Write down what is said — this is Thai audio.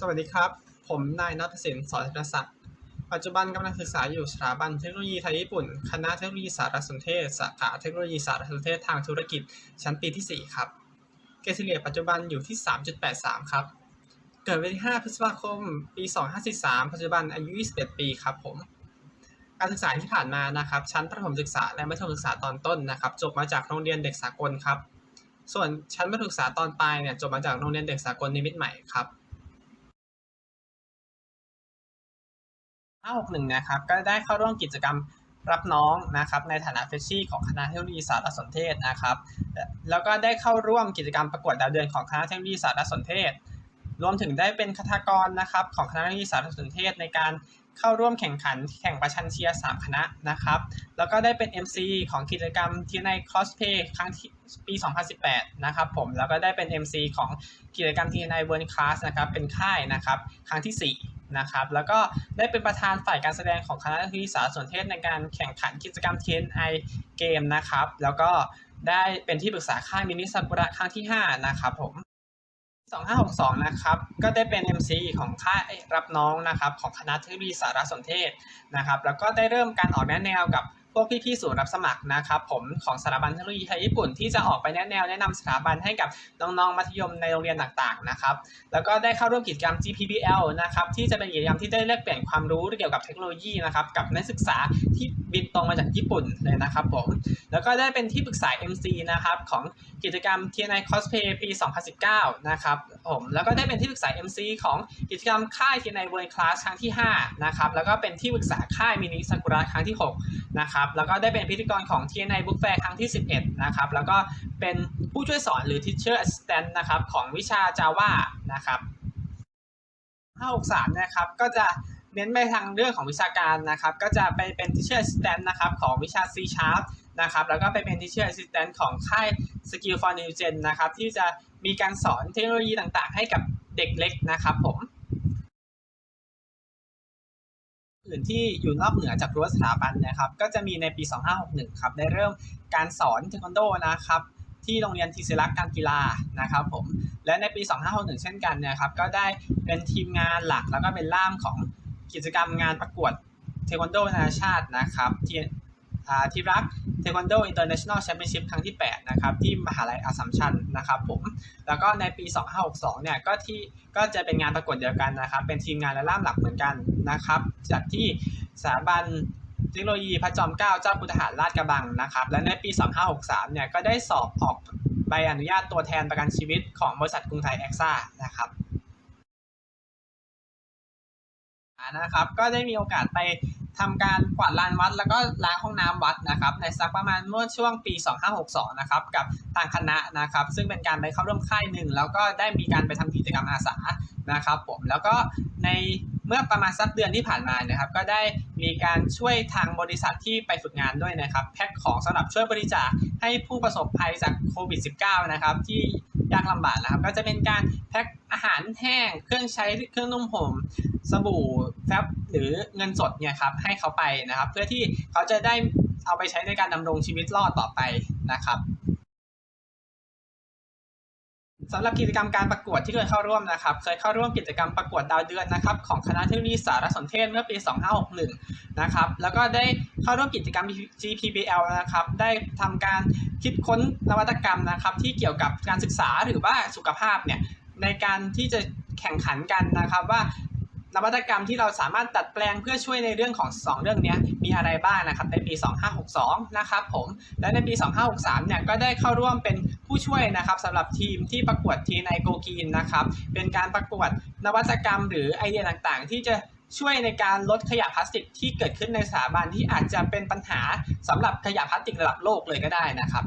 สวัสดีครับ ผมนายนัทศิลป์สอนธนศักดิ์ ปัจจุบันกำลังศึกษาอยู่สถาบันเทคโนโลยีไทยญี่ปุ่น คณะเทคโนโลยีสารสนเทศ สาขาเทคโนโลยีสารสนเทศทางธุรกิจ ชั้นปีที่ 4 ครับ เกรดเฉลี่ยปัจจุบันอยู่ที่ 3.83 ครับ เกิดวันที่ 5 พฤษภาคม ปี 2543 ปัจจุบันอายุ 21 ปีครับผม การศึกษาที่ผ่านมานะครับ ชั้นประถมศึกษาและมัธยมศึกษาตอนต้นนะครับ จบมาจากโรงเรียนเด็กสากลครับ ส่วนชั้นประถมศึกษาตอนปลายเนี่ยจบมาจากโรงเรียนเด็กสากลนิมิตใหม่ครับ 561 นะครับ ก็ได้เข้าร่วมกิจกรรมรับน้องนะครับในฐานะเฟชชี่ของคณะเทคโนโลยีสารสนเทศนะครับ แล้วก็ได้เข้าร่วมกิจกรรมประกวดดาวเดือนของคณะเทคโนโลยีสารสนเทศ รวมถึงได้เป็นคทากรนะครับของคณะเทคโนโลยีสารสนเทศในการเข้าร่วมแข่งขันแข่งประชันเชียร์3คณะนะครับ แล้วก็ได้เป็น MC ของกิจกรรมที่ในคอสเพย์ครั้งที่ปี 2018 นะครับผม แล้วก็ได้เป็น MC ของกิจกรรมที่ในเวิร์นคลาสนะครับ เป็นค่ายนะครับ ครั้งที่ 4 นะครับแล้วก็ได้เป็นประธานฝ่ายการแสดงของคณะเทคโนโลยีสารสนเทศในการแข่งขันกิจกรรม TNI เกมนะครับแล้วก็ได้เป็นที่ปรึกษาค่ายมินิซากุระครั้งที่ 5 นะครับผม 2562 นะครับก็ได้เป็น MC ของค่ายรับน้องนะครับของคณะทฤษฎีสารสนเทศนะครับแล้วก็ได้เริ่มการออกแนวกับ วกพี่ๆศูนย์รับสมัครนะครับผมของสถาบันเทคโนโลยีไทยญี่ปุ่นที่จะออกไปแนะแนวแนะนำสถาบันให้กับน้องๆมัธยมในโรงเรียนต่างๆนะครับแล้วก็ได้เข้าร่วมกิจกรรม GPBL นะครับที่จะเป็นกิจกรรมที่ได้แลกเปลี่ยนความรู้เกี่ยวกับเทคโนโลยีนะครับกับนักศึกษาที่บินตรงมาจากญี่ปุ่นเลยนะครับผมแล้วก็ได้เป็นที่ปรึกษา MC นะครับของกิจกรรม TNI Cosplay ปี 2019 นะครับผมแล้วก็ได้เป็นที่ปรึกษา MC ของกิจกรรมค่าย TNI World Class ครั้งที่5นะครับแล้วก็เป็นที่ปรึกษาค่ายมินิซากุระครั้งที่ 6 นะครับแล้วก็ได้เป็นพิธีกรของ TNI Book Fair ครั้งที่ 11 นะครับแล้วก็เป็นผู้ช่วยสอนหรือ Teacher Assistant นะครับของวิชา Java นะครับ563 นะครับก็จะเน้นไปทางเรื่องของวิชาการนะครับ ก็จะไปเป็น Teacher Assistant นะครับของวิชา C Sharp นะครับแล้วก็ไปเป็น Teacher Assistant ของค่าย Skill for New Gen นะครับที่จะมีการสอนเทคโนโลยีต่างๆ ให้กับเด็กเล็กนะครับผม อื่นที่อยู่นอกเหนือจากรั้วสถาบันนะครับ ก็จะมีในปี 2561 ครับ ได้เริ่มการสอนเทควันโดนะครับ ที่โรงเรียนทีศิรักษ์การกีฬานะครับผม และในปี 2561 เช่นกันนะครับ ก็ได้เป็นทีมงานหลักแล้วก็เป็นล่ามของกิจกรรมงานประกวดเทควันโดนานาชาตินะครับ ที่อ่าที่รักเทควันโดอินเตอร์เนชั่นแนลแชมเปี้ยนชิพครั้งที่ 8 นะครับ ที่มหาลัยอัสสัมชัญนะครับผม แล้วก็ในปี 2562 เนี่ย ก็ที่ก็จะเป็นงานประกวดเดียวกันนะครับ เป็นทีมงานและล่ามหลักเหมือนกันนะครับจากที่สถาบันเทคโนโลยีพระจอมเกล้าเจ้าคุณทหารราชกระบังนะครับ และในปี 2563 เนี่ย ก็ได้สอบออกใบอนุญาตตัวแทนประกันชีวิตของบริษัทกรุงไทยแอคซ่านะครับนะครับก็ได้มีโอกาสไป ทำการกวาดลานวัด แล้วก็ล้างห้องน้ำวัดนะครับ ในสักประมาณเมื่อช่วงปี 2562 นะครับ กับทางคณะนะครับ ซึ่งเป็นการไปเข้าร่วมค่ายหนึ่ง แล้วก็ได้มีการไปทำกิจกรรมอาสานะครับผมแล้วก็ในเมื่อประมาณสักเดือนที่ผ่านมานะครับ ก็ได้มีการช่วยทางบริษัทที่ไปฝึกงานด้วยนะครับ แพ็คของสำหรับช่วยบริจาคให้ผู้ประสบภัยจากโควิด -19 นะครับที่ยากลำบากนะครับ ก็จะเป็นการแพ็คอาหารแห้ง เครื่องใช้เครื่องนุ่มห่ม สบู่แฟบหรือเงินสดเนี่ยครับให้เขาไปนะครับ เพื่อที่เขาจะได้เอาไปใช้ในการดำรงชีวิตรอดต่อไปนะครับสำหรับกิจกรรมการประกวดที่เคยเข้าร่วมนะครับ เคยเข้าร่วมกิจกรรมประกวดดาวเดือนนะครับของคณะเทคโนโลยีสารสนเทศเมื่อปี 2561 นะครับ แล้วก็ได้เข้าร่วมกิจกรรม GPBL นะครับ ได้ทำการคิดค้นนวัตกรรมนะครับ ที่เกี่ยวกับการศึกษาหรือว่าสุขภาพเนี่ยในการที่จะแข่งขันกันนะครับว่า นวัตกรรมที่เราสามารถดัดแปลงเพื่อช่วยในเรื่องของ 2 เรื่องนี้มีอะไรบ้างนะครับในปี 2562 นะครับผมและในปี 2563 เนี่ยก็ได้เข้าร่วมเป็นผู้ช่วยนะครับสำหรับทีมที่ประกวดทีในโกกีนนะครับเป็นการประกวดนวัตกรรมหรือไอเดียต่างๆ ที่จะช่วยในการลดขยะพลาสติกที่เกิดขึ้นในสถาบันที่อาจจะเป็นปัญหาสำหรับขยะพลาสติกระดับโลกเลยก็ได้นะครับ